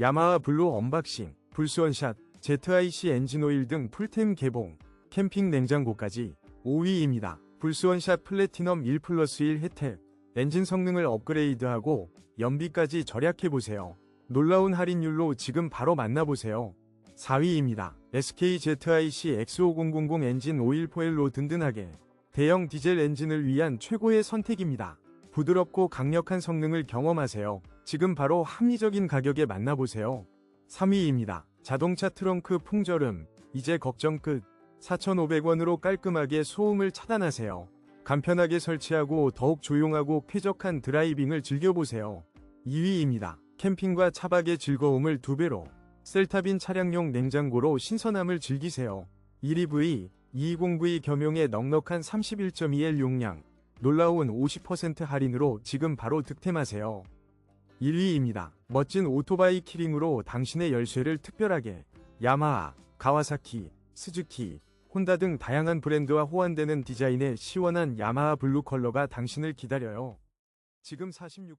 야마하 블루 언박싱, 불스원샷, ZIC 엔진오일 등 풀템 개봉, 캠핑 냉장고까지 5위입니다. 불스원샷 플래티넘 1 플러스 1 혜택, 엔진 성능을 업그레이드하고 연비까지 절약해보세요. 놀라운 할인율로 지금 바로 만나보세요. 4위입니다. SKZIC X5000 엔진 오일 포일로 든든하게 대형 디젤 엔진을 위한 최고의 선택입니다. 부드럽고 강력한 성능을 경험하세요. 지금 바로 합리적인 가격에 만나보세요. 3위입니다. 자동차 트렁크 풍절음, 이제 걱정 끝. 4,500원으로 깔끔하게 소음을 차단하세요. 간편하게 설치하고 더욱 조용하고 쾌적한 드라이빙을 즐겨보세요. 2위입니다. 캠핑과 차박의 즐거움을 두 배로 셀타빈 차량용 냉장고로 신선함을 즐기세요. 1EV, 220V 겸용의 넉넉한 31.2L 용량, 놀라운 50% 할인으로 지금 바로 득템하세요. 1위입니다. 멋진 오토바이 키링으로 당신의 열쇠를 특별하게 야마하, 가와사키, 스즈키, 혼다 등 다양한 브랜드와 호환되는 디자인의 시원한 야마하 블루 컬러가 당신을 기다려요. 지금 46%